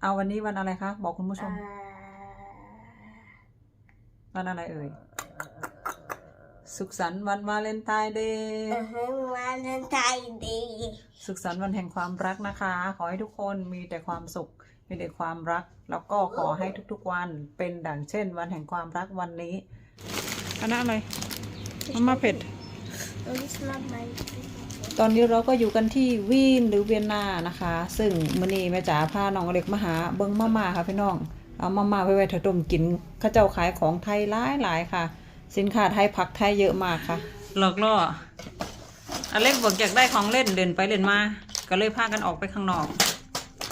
เอาวันนี้วันอะไรคะ บอกคุณผู้ชมอ่าวันอะไรเอ่ย สุขสันต์วันวาเลนไทน์เดย์อือฮึวันเลนไทน์ดีสุขสันต์วันแห่งความรักนะคะ ขอให้ทุกคนมีแต่ความสุข มีแต่ความรัก แล้วก็ขอให้ทุกๆวันเป็นดังเช่น วันแห่งความรักวันนี้อันนั้นอะไรมาม่าเผ็ดอันนี้สำหรับมัน ตอนนี้เราก็อยู่กันที่วีนหรือเวียนนานะคะ ซึ่งมื้อนี้แม่จ๋าพาน้องอเล็กมาหาเบิ้งมาม่าค่ะพี่น้อง เอามาม่าไว้ไว้ถดมกินเข้าเจ้าขายของไทยหลายหลายๆค่ะ สินค้าไทยผักไทยเยอะมากค่ะ หลอกล่ออเล็กบอกอยากได้ของเล่นเดินไปเดินมา ก็เลยพากันออกไปข้างนอก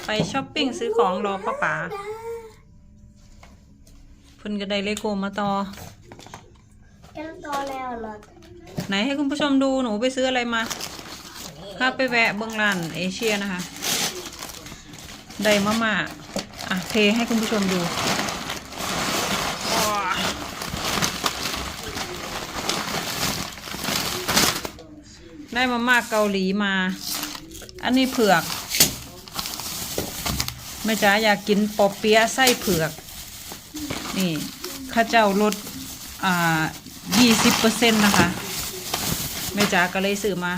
ไปช้อปปิ้งซื้อของรอป้าป๋าเพิ่นก็ได้เลโก้มาต่อแก้วโตแล้วเหรอไหนให้คุณผู้ชมดูหนูไปซื้ออะไรมา พาไปแวะเบื้องร้านเอเชียนะคะ ได้มาม่าอะเทให้คุณผู้ชมดูได้มาม่าเกาหลีมา อันนี้เผือกแม่จ๋าอยากกินปอเปี๊ยะไส้เผือก นี่ข้าเจ้าลดอ่ายี่สิบเปอร์เซ็นต์นะคะแม่จ๋าก็เลยซื้อมา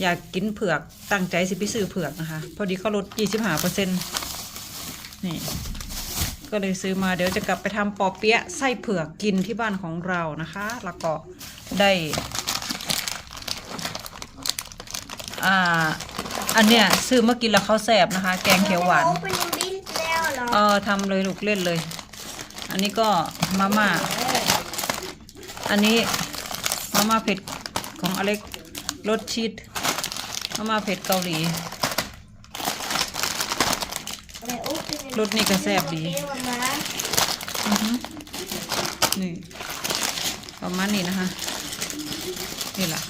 อยากกินเผือกตั้งใจสิไปซื้อเผือกนะคะ พอดีเขาลดยี่สิบห้าเปอร์เซ็นต์นี่ ก็เลยซื้อมาเดี๋ยวจะกลับไปทำปอเปี๊ยะไส้เผือกกินที่บ้านของเรานะคะ แล้วก็ได้อ่าอันเนี้ยซื้อมากินแล้วเขาแสบนะคะ แกงเขียวหวานโอเปนบินแล้วเหรอเออทำเลยลูกเล่นเลย อันนี้ก็มาม่าอันนี้มาม่าเผ็ดของอเล็กรสชีส มามาเผ็ดเกาหลีรสนี่ก็แซ่บดีอือฮึนี่ประมาณนี้นะคะ นี่แหละ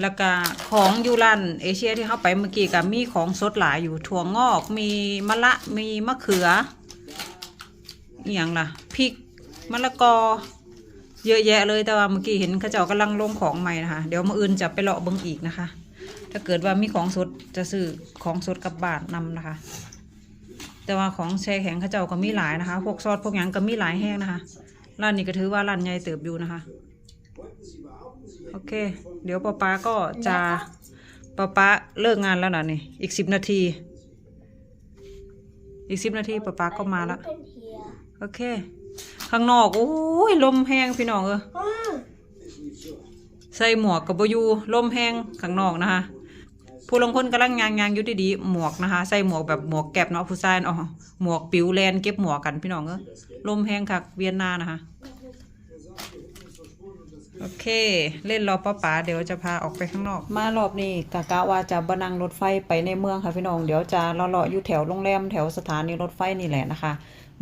แล้วก็ของยูรันเอเชียที่เข้าไปเมื่อกี้กับมีของสดหลายอยู่ถั่วงอก มีมะละมีมะเขืออหย่างล่ะพริกมะละกอ เยอะแยะเลยแต่ว่าเมื่อกี้เห็นเขาเจ้ากำลังลงของใหม่นะคะ เดี๋ยวมาอื่นจะไปเลาะเบิ้งอีกนะคะ ถ้าเกิดว่ามีของสดจะซื้อของสดกับบ้านนำนะคะ แต่ว่าของแช่แข็งเขาเจ้าก็มีหลายนะคะ พวกซอสพวกหยังก็มีหลายแห้งนะคะ ร้านนี้ก็ถือว่าร้านใหญ่เติบอยู่นะคะ โอเค เดี๋ยวป้าป๊าก็จะป้าป๊าเลิกงานแล้วนะนี่ อีกสิบนาที อีกสิบนาทีป้าป๊าก็มาแล้ว โอเค ข้างนอก โอ้ย ลมแห้งพี่น้องเออใส่หมวกกับบอยูลมแห้งข้างนอกนะคะ ผู้ลางคนกำลังยางยางอยู่ดีๆหมวกนะคะ ใส่หมวกแบบหมวกแก็บเนาะผู้ชายเนาะหมวกปิวแลนเก็บหมวกกันพี่น้องเออลมแห้งคักเวียนนานะคะโอเค เล่นรอป้าป๋าเดี๋ยวจะพาออกไปข้างนอก มารอบนี้กะกะว่าจะบนังรถไฟไปในเมืองค่ะพี่น้องเดี๋ยวจะเลาะๆอยู่แถวโรงแรมแถวสถานีรถไฟนี่แหละนะคะ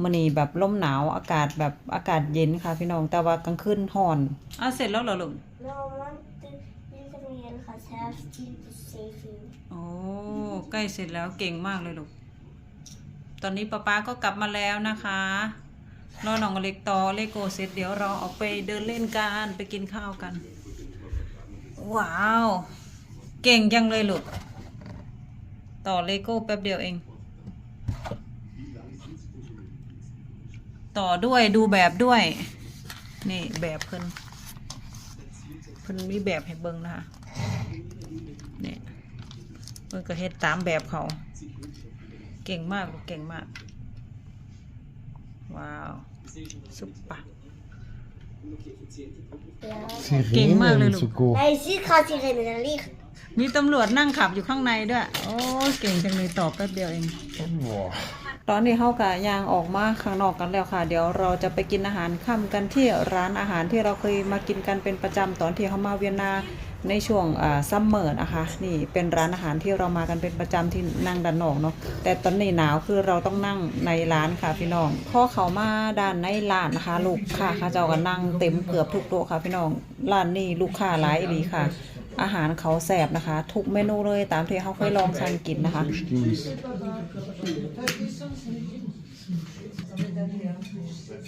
มันนี่แบบลมหนาวอากาศแบบอากาศเย็นค่ะพี่น้องแต่ว่ากลางคืนห่อนอะเสร็จแล้วเหรอลุง have still to save you. โอ้ใกล้เสร็จแล้วเก่งมากเลยลูก ตอนนี้ป๊าป๊าก็กลับมาแล้วนะคะรอน้องอเล็กต่อเลโก้เสร็จเดี๋ยวเราออกไปเดินเล่นกันไปกินข้าวกัน ว้าว เก่งจังเลยลูก ต่อเลโก้แป๊บเดียวเอง ต่อด้วยดูแบบด้วย นี่แบบเพิ่นเพิ่นมีแบบให้เบิ่งนะคะ เพิ่นก็เฮ็ดตามแบบเขา เก่งมากลูกเก่งมาก ว้าวซุปปะ Ging maar, Sirenen Lulu. så god. Nee, je ziet gaat hier in de licht. มีตำรวจนั่งขับอยู่ข้างในด้วย โอ้ยเก่งจังเลยตอบแป๊บเดียวเอง Åh. ตอนนี้เขากะยางออกมาข้างนอกกันแล้วค่ะ เดี๋ยวเราจะไปกินอาหารค่ำกันที่ร้านอาหารที่เราเคยมากินกันเป็นประจำตอนที่เขามาเวียนนาในช่วงซัมเมอร์นะคะนี่เป็นร้านอาหารที่เรามากันเป็นประจำที่นั่งด้านนอกเนาะแต่ตอนนี้หนาวคือเราต้องนั่งในร้านค่ะพี่น้องพอเขามาด้านในร้านนะคะลูกค้าเขาเจ้าก็นั่งเต็มเกือบทุกโต๊ะค่ะพี่น้องร้านนี้ลูกค้าหลายอีค่ะ อาหารเขาแสบนะคะ ทุกเมนูเลยตามที่เขาเคยลองทานกินนะคะ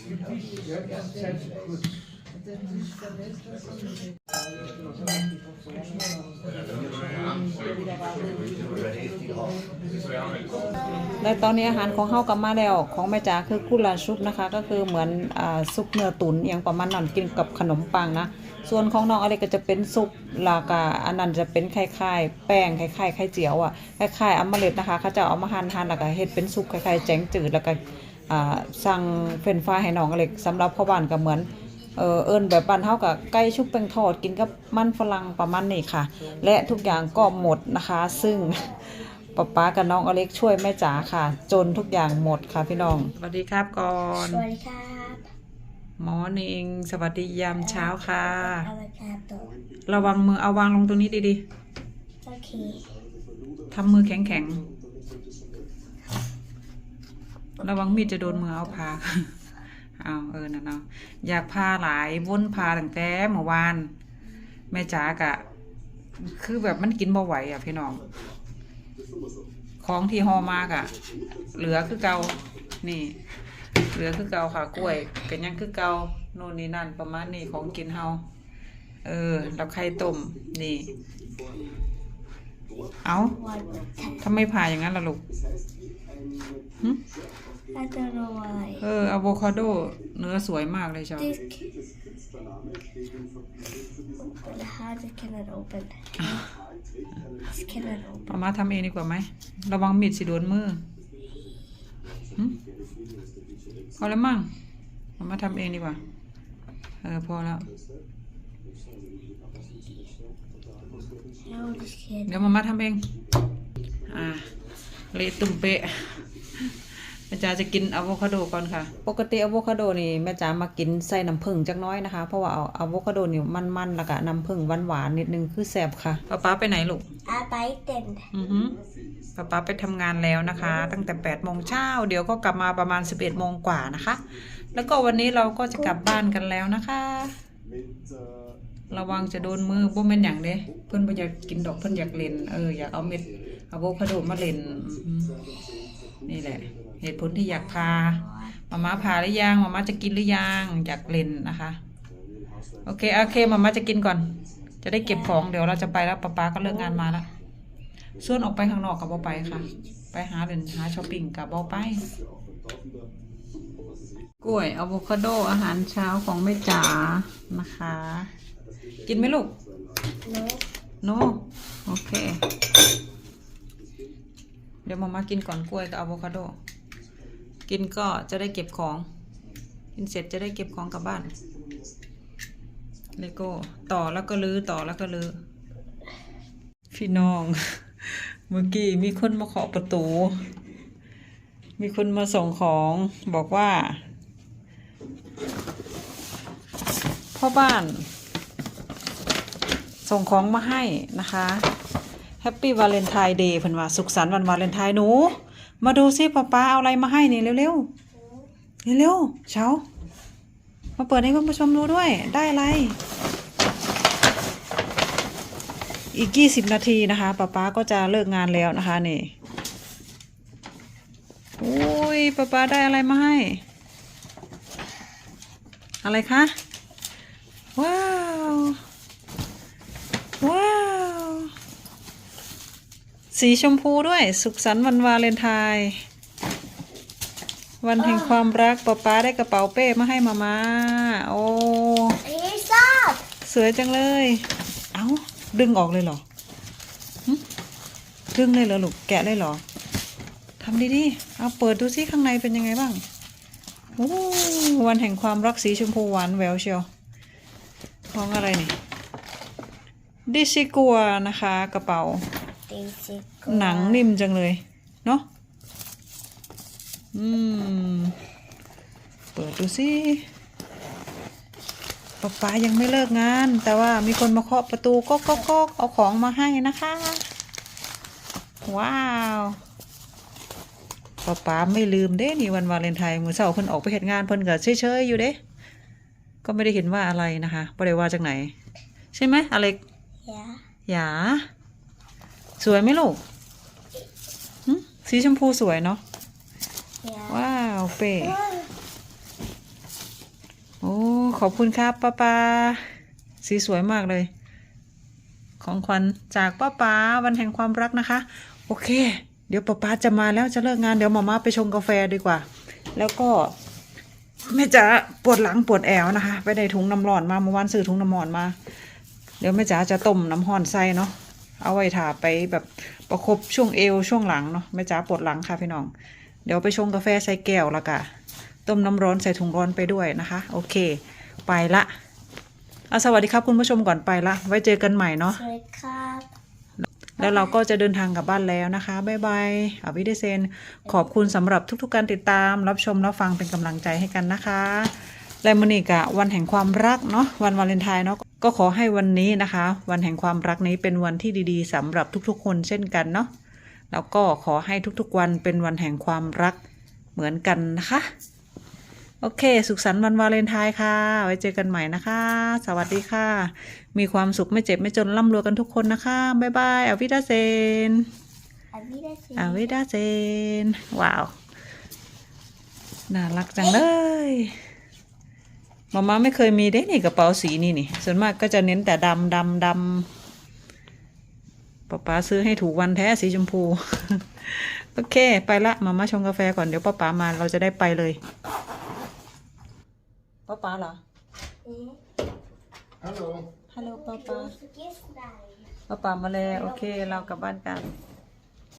Förstås. และตอนนี้อาหารของเฮากลับมาแล้ว ของแม่จ๋าคือกุลาซุปนะคะ ก็คือเหมือนซุปเนื้อตุ๋นอย่างประมาณนั้นกินกับขนมปังนะ ส่วนของน้องอะไรก็จะเป็นซุปลากาอันนั้นจะเป็นคล้ายๆแป้งคล้ายๆไข่เจียวอะคล้ายๆอมเมล็ดนะคะเขาจะเอามาหั่นหั่นแล้วก็เฮ็ดเป็นซุปคล้ายๆแจงจืดแล้วก็ สั่งเฟรนช์ฟรายให้น้องอเล็กสำหรับพ่อบ้านก็เหมือนเออเอิญแบบบ้านเฮากับไก่ชุบแป้งทอดกินกับมันฝรั่งประมาณนี้ค่ะ และทุกอย่างก็หมดนะคะ ซึ่งป๊าป๊ากับน้องอเล็กช่วยแม่จ๋าค่ะ จนทุกอย่างหมดค่ะพี่น้องสวัสดีครับก่อนสวัสดีครับหมอนิงสวัสดียามเช้าค่ะอาวกาโตระวังมือเอาวางลงตรงนี้ดีโอเคๆทำมือแข็งๆ ระวังมีดจะโดนมือเอาพาเอาเออนั่นเนาะอยากพาหลายวนพาตั้งแต่เมื่อวาน แม่จ๋ากะ คือแบบมันกินบ่ไหวอะพี่น้อง ของที่ห่อมากอะเหลือคือเกานี่ เหลือคือเกาค่ะกล้วยเป็นหยังคือเกาโน่นนี่นั่นประมาณนี้ของกินเฮาเออแล้วไข่ต้มนี่ เอาวันทำไมผ่าอย่างนั้นล่ะลูกหึ I don't know why เอออะโวคาโด เนื้อสวยมากเลยชอบ this but how to can it open this cannot open เอามาทำเองดีกว่าไหม ระวังมีดสิโดนมือหึพอแล้วมั้งเอามาทำเองดีกว่า เออ พอแล้ว เดี๋ยวมามาทำเอง อ่า เละตุ่มเปะแม่จ๋าจะกินอะโวคาโดก่อนค่ะ ปกติอะโวคาโดนี่แม่จ๋ามากินใส่น้ำผึ้งจักหน้อยนะคะ เพราะว่าเอาอะโวคาโดนี่มันๆแล้วก็น้ำผึ้งหวานๆนิดนึงคือแซ่บค่ะป้าป๊าไปไหนลูกอาไปเต็นอือฮึป้าป๊าไปทำงานแล้วนะคะ ตั้งแต่8โมงเช้าเดี๋ยวก็กลับมาประมาณ 11โมงกว่านะคะ แล้วก็วันนี้เราก็จะกลับบ้านกันแล้วนะคะ ระวังจะโดนมือบ่แม่นอย่างเด้เพิ่นบ่อยากกินดอกเพิ่นอยากเล่นเอออยากเอาเม็ดอะโวคาโดมาเล่นนี่แหละ เหตุผลที่อยากพามาม่าพาหรือยังมาม่าจะกินหรือยังอยากเล่นนะคะ โอเคโอเคมาม่าจะกินก่อน จะได้เก็บของเดี๋ยวเราจะไปแล้วป๊าป๊าก็เลิกงานมาแล้วส่วนออกไปข้างนอกกับบ่ไปค่ะ ไปหาเดินหาช้อปปิ้งกับบ่ไปกล้วยอะโวคาโดอาหารเช้าของแม่จ๋านะคะ กินไหมลูกโน้โนโอเค เดี๋ยวมามากินก่อนกล้วยกับอะโวคาโด กินก็จะได้เก็บของ กินเสร็จจะได้เก็บของกลับบ้านเลโก้ต่อแล้วก็ลื้อต่อแล้วก็ลื้อพี่น้อง เมื่อกี้มีคนมาเคาะประตู มีคนมาส่งของบอกว่าพ่อบ้าน ส่งของมาให้นะคะแฮปปี้วาเลนไทน์เดย์เพิ่นว่าสุขสันต์วันวาเลนไทน์หนู มาดูซิป้าป้าเอาอะไรมาให้นี่เร็วๆเร็วๆเช้ามาเปิดให้คุณผู้ชมดูด้วยได้อะไร อีกยี่สิบนาทีนะคะป้าป้าก็จะเลิกงานแล้วนะคะนี่อุ้ยป้าป้าได้อะไรมาให้ อะไรคะ ว้าว ว้าว สีชมพูด้วย สุขสันต์วันวาเลนไทน์วันแห่งความรักป๊าป๊าได้กระเป๋าเป้มาให้มามาโอ้อันนี้ชอบสวยจังเลย เอ้า ดึงออกเลยเหรอหึดึงเลยเหรอลูกแกะเลยเหรอทำดีๆ เอาเปิดดูซิข้างในเป็นยังไงบ้างโอ้วันแห่งความรักสีชมพูหวานแหววเชียวของอะไรนี่ดิซิกัวนะคะกระเป๋า ตีสิหนังนิ่มจังเลย เนาะอืม เปิดดูสิป๊าป๊ายังไม่เลิกงาน แต่ว่ามีคนมาเคาะประตูก็ก็ก็เอาของมาให้นะคะ ว้าวป๊าป๊าไม่ลืมเด้นี่วันวาเลนไทน์มือเสาร์เพิ่นออกไปเห็นงานเพิ่นก็เฉยๆอยู่เด้ ก็ไม่ได้เห็นว่าอะไรนะคะไม่ได้ว่าจากไหน ใช่ไหมอเล็ก ยา หยา สวยไหมลูกหึสีชมพูสวยเนาะยาว้าว เป้โอ้ ขอบคุณครับป้าปาสีสวยมากเลย ของขวัญจากป้าป๋าวันแห่งความรักนะคะ โอเค เดี๋ยวป้าป๋าจะมาแล้วจะเลิกงานเดี๋ยวหมาม่าไปชงกาแฟดีกว่า แล้วก็แม่จ๋าปวดหลังปวดแอวนะคะ ไปได้ถุงน้ำร้อนมาเมื่อวานซื้อถุงน้ำร้อนมา เดี๋ยวแม่จ๋าจะต้มน้ำห้อนใส่เนาะ เอาไว้ถาไปแบบประคบช่วงเอวช่วงหลังเนาะแม่จ๋าปวดหลังค่ะพี่น้อง เดี๋ยวไปชงกาแฟใส่แก้วและกะต้มน้ำร้อนใส่ถุงร้อนไปด้วยนะคะ โอเค ไปละเอาสวัสดีครับคุณผู้ชมก่อนไปละ ไว้เจอกันใหม่เนาะสวัสดีครับแล้วเราก็จะเดินทางกลับบ้านแล้วนะคะ บ๊ายบายอาวิเดเซน ขอบคุณสำหรับทุกๆการติดตาม รับชม รับฟังเป็นกำลังใจให้กันนะคะ และมอนีกะวันแห่งความรักเนาะวันวาเลนไทน์เนาะก็ขอให้วันนี้นะคะ วันแห่งความรักนี้เป็นวันที่ดีๆสำหรับทุกๆ คนเช่นกันเนาะแล้วก็ขอให้ทุกๆวันเป็นวันแห่งความรักเหมือนกันนะคะ โอเค สุขสันต์วันวาเลนไทน์ค่ะ ไว้เจอกันใหม่นะคะ สวัสดีค่ะ มีความสุขไม่เจ็บไม่จนร่ำรวยกันทุกคนนะคะบ๊ายบายอาวิดาเซนอาวิเดซิอาวิดาเซนว้าว น่ารักจังเลย มาม่าไม่เคยมีได้นี่กระเป๋าสีนี่นี่ ส่วนมากก็จะเน้นแต่ดำดำดำป๊าป๊าซื้อให้ถูกวันแท้สีชมพู โอเค ไปละมาม่าชงกาแฟก่อนเดี๋ยวป้าป๋ามาเราจะได้ไปเลยป้าป๋าเหรอ Hallo. ฮัลโหลป้าป๋า Vergiss nein. ป้าป๋ามาแล้วโอเค เรากลับบ้านกัน Mm.